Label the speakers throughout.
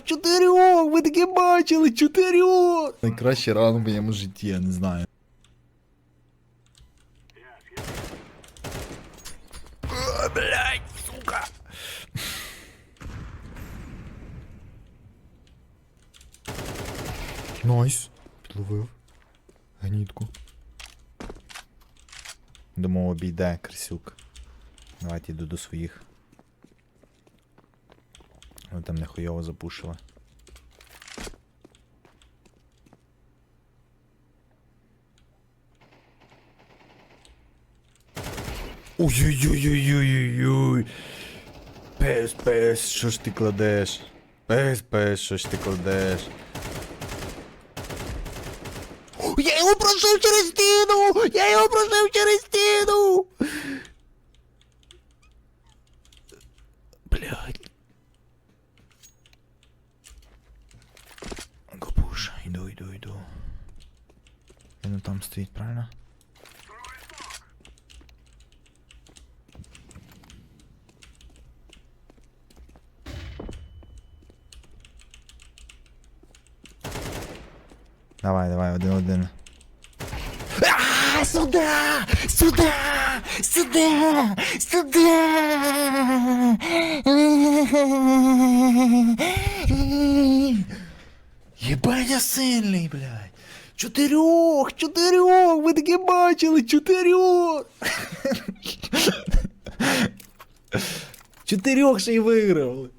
Speaker 1: Чотирьох, чотирьох! Ви таке бачили, чотирьох! Найкращий раунд в моєму житті, я не знаю. А, Блять, сука! Найс. Підловив. Гнітку. Думав, обійде крисюк. Давайте йду до своїх. Вони там нехуйово запушили. Ой-ой-ой-ой-ой-ой. Пес, пес, що ж ти кладеш? Пес, пес, що ж ти кладеш? Я його просив через стіну! Я його просив через Він там стоїть, правильно? Давай, давай, один-один. А, сюда! Сюда! Сюда! Сюда! Єбать я сильний, блядь! Чотирьох! Чотирьох! Ви таке бачили! Чотирьох! Чотирьох ще й виграли!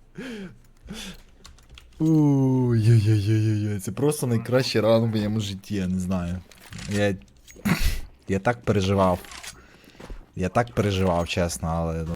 Speaker 1: Ой-ой-ой-ой-ой, це просто найкращий раунд в моєму житті, я не знаю. Я. Я так переживав. Я так переживав, чесно, але. ну,